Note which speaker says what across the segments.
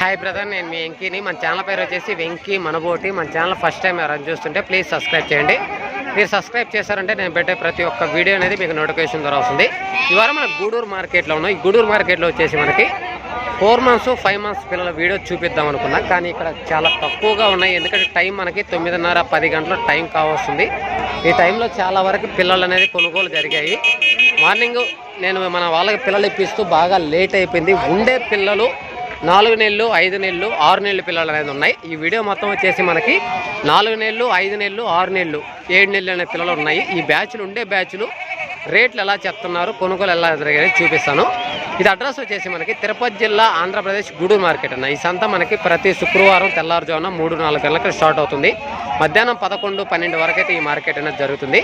Speaker 1: Hi brother నేను మీ వెంకీని. మన channel పేరు వచ్చేసి వెంకీ మనబోటి. మన ఛానల్ ఫస్ట్ టైం ఎవరైనా చూస్తుంటే ప్లీజ్ సబ్స్క్రైబ్ చేయండి. మీరు సబ్స్క్రైబ్ చేశారంటే నేను పెట్టే ప్రతి ఒక్క వీడియో అనేది మీకు నోటిఫికేషన్ ద్వారా వస్తుంది. ఇవాళ మనం గూడూరు మార్కెట్లో ఉన్నాం. ఈ గూడూరు మార్కెట్లో వచ్చేసి మనకి ఫోర్ మంత్స్ ఫైవ్ మంత్స్ పిల్లల వీడియో చూపిద్దాం అనుకున్నా. కానీ ఇక్కడ చాలా తక్కువగా ఉన్నాయి. ఎందుకంటే టైం మనకి తొమ్మిదిన్నర పది గంటల టైం కావస్తుంది. ఈ టైంలో చాలా వరకు పిల్లలు అనేది కొనుగోలు జరిగాయి. మార్నింగ్ నేను మన వాళ్ళకి పిల్లలు ఇప్పిస్తూ బాగా లేట్ అయిపోయింది. ఉండే పిల్లలు నాలుగు నెలలు ఐదు నెలలు ఆరు నెలలు పిల్లలు అనేది ఉన్నాయి. ఈ వీడియో మొత్తం వచ్చేసి మనకి నాలుగు నెలలు ఐదు నెలలు ఆరు నెలలు ఏడు నెలలు అనే పిల్లలు ఉన్నాయి. ఈ బ్యాచ్లు ఉండే బ్యాచ్లు రేట్లు ఎలా చెప్తున్నారు కొనుగోలు ఎలా జరిగాయి చూపిస్తాను. ఇది అడ్రస్ వచ్చేసి మనకి తిరుపతి జిల్లా ఆంధ్రప్రదేశ్ గూడూరు మార్కెట్ అన్న. ఈ సంత మనకి ప్రతి శుక్రవారం తెల్లారుజామున మూడు నాలుగు గంటలకు స్టార్ట్ అవుతుంది. మధ్యాహ్నం పదకొండు పన్నెండు వరకు అయితే ఈ మార్కెట్ అనేది జరుగుతుంది.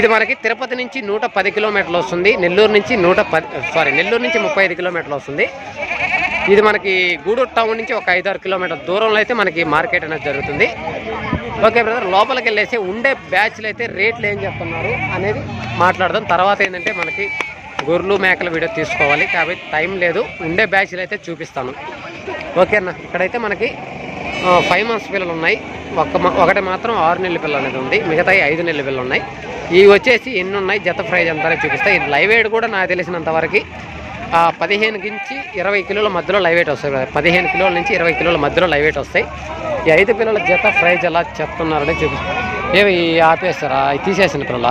Speaker 1: ఇది మనకి తిరుపతి నుంచి నూట పది కిలోమీటర్లు వస్తుంది. నెల్లూరు నుంచి నూట పది సారీ నెల్లూరు నుంచి ముప్పై ఐదు కిలోమీటర్లు వస్తుంది. ఇది మనకి గూడూరు టౌన్ నుంచి ఒక ఐదారు కిలోమీటర్ల దూరంలో అయితే మనకి మార్కెట్ అనేది జరుగుతుంది. ఓకే బ్రదర్ లోపలికి వెళ్ళేసి ఉండే బ్యాచ్లు అయితే రేట్లు ఏం చెప్తున్నారు అనేది మాట్లాడదాం. తర్వాత ఏంటంటే మనకి గొర్రెలు మేకల వీడియో తీసుకోవాలి. కాబట్టి టైం లేదు. ఉండే బ్యాచ్లు అయితే చూపిస్తాను. ఓకే అన్న ఇక్కడైతే మనకి ఫైవ్ మంత్స్ పిల్లలు ఉన్నాయి. ఒక ఒకటి మాత్రం ఆరు నెలల పిల్లలు అనేది ఉంది. మిగతా ఐదు నెలల పిల్లలు ఉన్నాయి. ఇవి వచ్చేసి ఎన్ని ఉన్నాయి? జత ప్రైజ్ అంతా చూపిస్తాయి లైవ్ ఎయిడ్ కూడా నాకు తెలిసినంత వరకు పదిహేను నుంచి ఇరవై కిలోల మధ్యలో లైవ్ వెయిట్ వస్తాయి పదిహేను కిలోల నుంచి ఇరవై కిలోల మధ్యలో లైవ్ వెయిట్ వస్తాయి. ఈ ఐదు పిల్లల జత ప్రైజ్ ఎలా చెప్తున్నారని చూపిస్తాను ఏమి ఆపేస్తారా? తీసేసిన పిల్లల?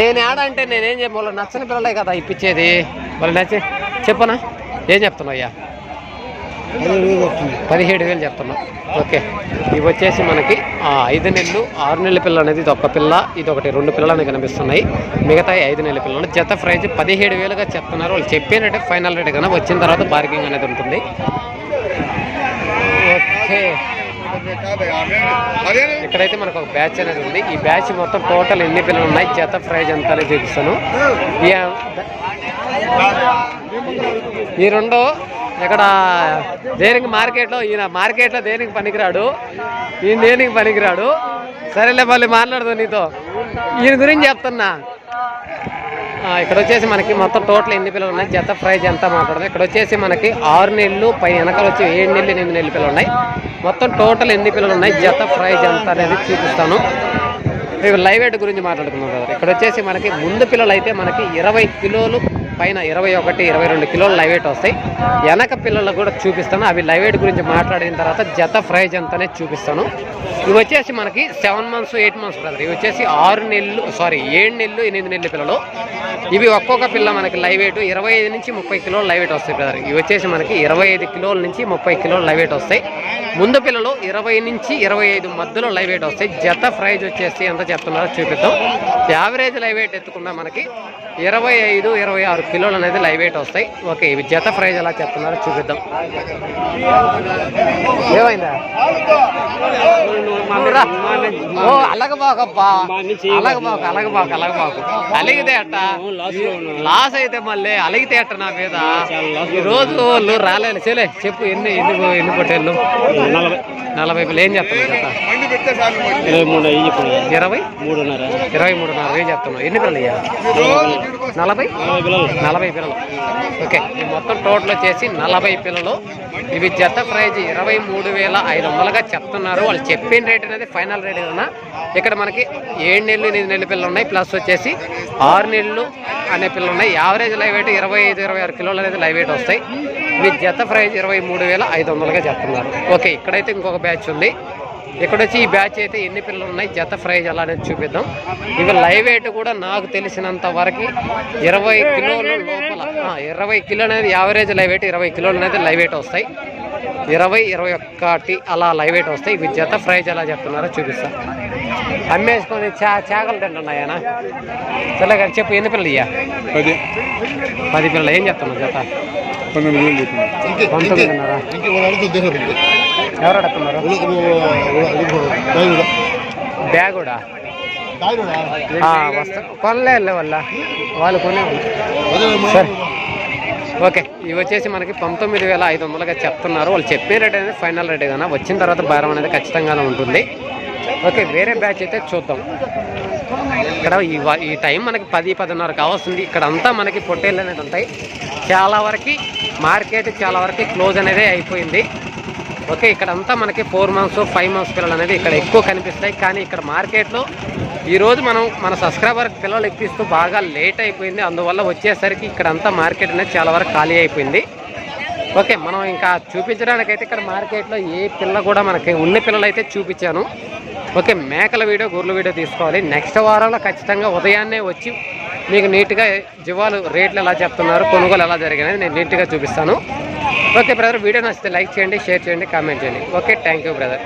Speaker 1: నేను ఆడ అంటే నేనేం చెప్పి వాళ్ళు నచ్చని పిల్లలే కదా ఇప్పించేది. వాళ్ళు నచ్చి చెప్పనా? ఏం చెప్తున్నావు అయ్యా? పదిహేడు వేలు చెప్తున్నాం ఓకే. ఇవి వచ్చేసి మనకి ఐదు నెలలు ఆరు నెలల పిల్ల అనేది ఇది ఒక పిల్ల ఇది ఒకటి రెండు పిల్లలు అనేవి కనిపిస్తున్నాయి. మిగతా ఐదు నెలల పిల్లలు. జత ప్రైజ్ పదిహేడు వేలుగా చెప్తున్నారు వాళ్ళు చెప్పినట్టే ఫైనల్ రేట్ కన్నా వచ్చిన తర్వాత బార్గింగ్ అనేది ఉంటుంది. ఓకే. ఇక్కడైతే మనకు ఒక బ్యాచ్ అనేది ఉంది. ఈ బ్యాచ్ మొత్తం టోటల్ ఎన్ని పిల్లలు ఉన్నాయి? జత ప్రైజ్ ఎంత అనేది చూపిస్తాను. ఈ రెండు ఇక్కడ దేనికి మార్కెట్లో ఈయన మార్కెట్లో దేనికి పనికిరాడు? ఈయన దేనికి పనికిరాడు? సరేలే మళ్ళీ మాట్లాడదు నీతో. ఈయన గురించి చెప్తున్నా. ఇక్కడ వచ్చేసి మనకి మొత్తం టోటల్ ఎన్ని పిల్లలు ఉన్నాయి? జత ప్రైజ్ ఎంత మాట్లాడదు. ఇక్కడ వచ్చేసి మనకి ఆరు నెలలు పై వెనకాల వచ్చి ఏడు నెలలు ఎనిమిది నెలలు పిల్లలు ఉన్నాయి. మొత్తం టోటల్ ఎన్ని పిల్లలు ఉన్నాయి? జత ప్రైజ్ ఎంత అనేది చూపిస్తాను. ఇవి లైవ్ ఎయిట్ గురించి మాట్లాడుకున్నాం కదా ఇక్కడ వచ్చేసి మనకి ముందు పిల్లలు అయితే మనకి ఇరవై కిలోలు పైన ఇరవై ఒకటి ఇరవై రెండు కిలోలు లైవ్ వెయిట్ వస్తాయి. వెనక పిల్లలకు కూడా చూపిస్తాను. అవి లైవ్ వెయిట్ గురించి మాట్లాడిన తర్వాత జత ప్రైజ్ ఎంతనే చూపిస్తాను. ఇవి వచ్చేసి మనకి seven months eight months brother ఇవి వచ్చేసి ఆరు నెలలు సారీ ఏడు నెలలు ఎనిమిది నెలల పిల్లలు. ఇవి ఒక్కొక్క పిల్ల మనకి లైవ్ వెయిట్ ఇరవై ఐదు నుంచి ముప్పై కిలోలు లైవ్ వెయిట్ వస్తాయి బ్రదర్ ఇవి వచ్చేసి మనకి ఇరవై ఐదు కిలోల నుంచి ముప్పై కిలోలు లైవ్ వెయిట్ వస్తాయి. ముందు పిల్లలు ఇరవై నుంచి ఇరవై ఐదు మధ్యలో లైవ్ వెయిట్ వస్తాయి. జత ప్రైజ్ వచ్చేసి ఎంత చెప్తున్నారో చూపిద్దాం. యావరేజ్ లైవ్ వెయిట్ ఎత్తుకున్నా మనకి ఇరవై ఐదు ఇరవై ఆరు కిలోలు అనేది లైవ్ వెయిట్ వస్తాయి. ఓకే ఇవి జత ప్రైజ్ ఎలా చెప్తున్నారో చూపిద్దాం. ఏమైందా? ఓ అలగబాకబ్బా అలగబాకు అలగబాకు అలగబాకు అలిగితే అట్ట? లాస్ అయితే మళ్ళీ అలిగితే అట్ట నా మీద? ఈ రోజు వాళ్ళు రాలేదు. చెలే చెప్పు ఎన్ని ఎన్ని ఎన్ని పొట్టేళ్ళు
Speaker 2: నలభై
Speaker 1: నలభై పిల్లలు ఏం చెప్తున్నావు జత?
Speaker 2: ఇరవై మూడు అయ్యి చెప్పండి.
Speaker 1: ఇరవై?
Speaker 2: మూడున్నర.
Speaker 1: ఇరవై మూడున్నర. వేలు చెప్తున్నావు ఎన్ని పిల్లలు అయ్యా నలభై?
Speaker 2: నలభై పిల్లలు.
Speaker 1: నలభై పిల్లలు. ఓకే. ఈ మొత్తం టోటల్ వచ్చేసి నలభై పిల్లలు. ఇవి జత ప్రైజ్ ఇరవై మూడు వేల ఐదు వందలుగా చెప్తున్నారు. వాళ్ళు చెప్పిన రేట్ అనేది ఫైనల్ రేట్ ఏదన్నా. ఇక్కడ మనకి ఏడు నెలలు ఎనిమిది నెలల పిల్లలు ఉన్నాయి. ప్లస్ వచ్చేసి ఆరు నెలలు అనే పిల్లలు ఉన్నాయి. యావరేజ్ లైవ్ వెయిట్ ఇరవై ఐదు ఇరవై ఆరు కిలోలు అనేది లైవ్ వెయిట్ వస్తాయి. ఇవి జత ప్రైజ్ ఇరవై మూడు వేల ఐదు వందలుగా చెప్తున్నారు. ఓకే. ఇక్కడైతే ఇంకొక బ్యాచ్ ఉంది ఇక్కడ వచ్చి ఈ బ్యాచ్ అయితే ఎన్ని పిల్లలు ఉన్నాయి జత ప్రైజ్ అలా అనేది చూపిద్దాం ఇవి లైవ్ వెయిట్ కూడా నాకు తెలిసినంత వరకు ఇరవై కిలోల లోపల ఆ, ఇరవై కిలో అనేది యావరేజ్ లైవ్ వెయిట్ ఇరవై కిలోలు అనేది లైవ్ వెయిట్ వస్తాయి ఇరవై ఇరవై ఒక్కటి అలా లైవ్ వెయిట్ వస్తాయి ఇవి జత ప్రైజ్ ఎలా చెప్తున్నారో చూపిస్తా అమ్మేసుకొని చా చాకలు తింటున్నాయనా సరే గారు చెప్పు ఎన్ని పిల్లలు ఇయ్యా
Speaker 2: పది
Speaker 1: పది పిల్లలు ఏం చెప్తున్నావు జత పంతొమ్మిదిన్నర ఎవరు అడుగుతున్నారు బ్యాగుడా? కూడా వస్తా. కొనలే వల్ల. వాళ్ళు కొనే సరే. ఓకే ఇవి వచ్చేసి మనకి పంతొమ్మిది వేల ఐదు వందలుగా చెప్తున్నారు. వాళ్ళు చెప్పే రేట్ అనేది ఫైనల్ రేట్ కదా. వచ్చిన తర్వాత భారం అనేది ఖచ్చితంగానే ఉంటుంది. ఓకే వేరే బ్యాచ్ అయితే చూద్దాం. ఇక్కడ ఈ ఈ టైం మనకి పది పదిన్నర అవస్తుంది ఇక్కడ అంతా మనకి పొట్టేళ్ళు అనేది ఉంటాయి. చాలా వరకు మార్కెట్ చాలా వరకు క్లోజ్ అనేది అయిపోయింది. ఓకే ఇక్కడ అంతా మనకి ఫోర్ మంత్స్ ఫైవ్ మంత్స్ పిల్లలు అనేది ఇక్కడ ఎక్కువ కనిపిస్తాయి కానీ ఇక్కడ మార్కెట్లో ఈరోజు మనం మన సబ్స్క్రైబర్ పిల్లలు ఎక్కిస్తూ బాగా లేట్ అయిపోయింది. అందువల్ల వచ్చేసరికి ఇక్కడ అంతా మార్కెట్ అనేది చాలా వరకు ఖాళీ అయిపోయింది. ఓకే మనం ఇంకా చూపించడానికైతే ఇక్కడ మార్కెట్లో ఏ పిల్ల కూడా మనకి ఉన్న పిల్లలు అయితే చూపించాను. ఓకే మేకల వీడియో గొర్రెల వీడియో తీసుకోవాలి. నెక్స్ట్ వారంలో ఖచ్చితంగా ఉదయాన్నే వచ్చి మీకు నీట్గా జీవాలు రేట్లు ఎలా చెప్తున్నారు కొనుగోలు ఎలా జరిగినది నేను నీట్గా చూపిస్తాను. ఓకే బ్రదర్ వీడియో నచ్చితే లైక్ చేయండి షేర్ చేయండి కామెంట్ చేయండి. Okay thank you brother